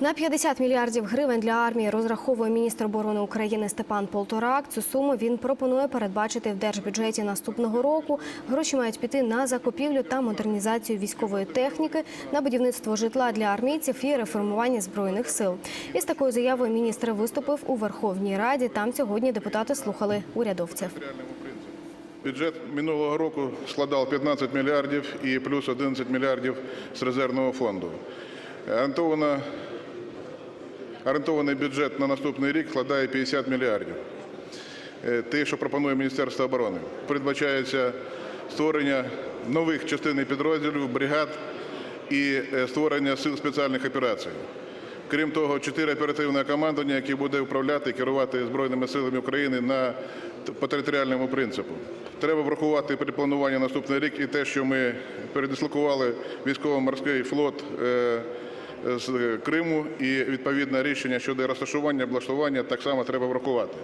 На 50 мільярдів гривень для армії розраховує міністр оборони України Степан Полторак. Цю суму він пропонує передбачити в держбюджеті наступного року. Гроші мають піти на закупівлю та модернізацію військової техніки, на будівництво житла для армійців і реформування збройних сил. Із такою заявою міністр виступив у Верховній Раді. Там сьогодні депутати слухали урядовців. Бюджет минулого року складав 15 мільярдів і плюс 11 мільярдів з резервного фонду. Орієнтовано, орієнтований бюджет на наступний рік складає 50 мільярдів. Е, Те, що пропонує Міністерство оборони, передбачається створення нових частин підрозділів, бригад і е, створення сил спеціальних операцій. Крім того, чотири оперативне командування, яке буде управляти і керувати Збройними силами України на, по територіальному принципу. Треба врахувати при плануванні на наступний рік і те, що ми передислокували військово-морський флот е, з Криму, і відповідне рішення щодо розташування, облаштування так само треба врахувати.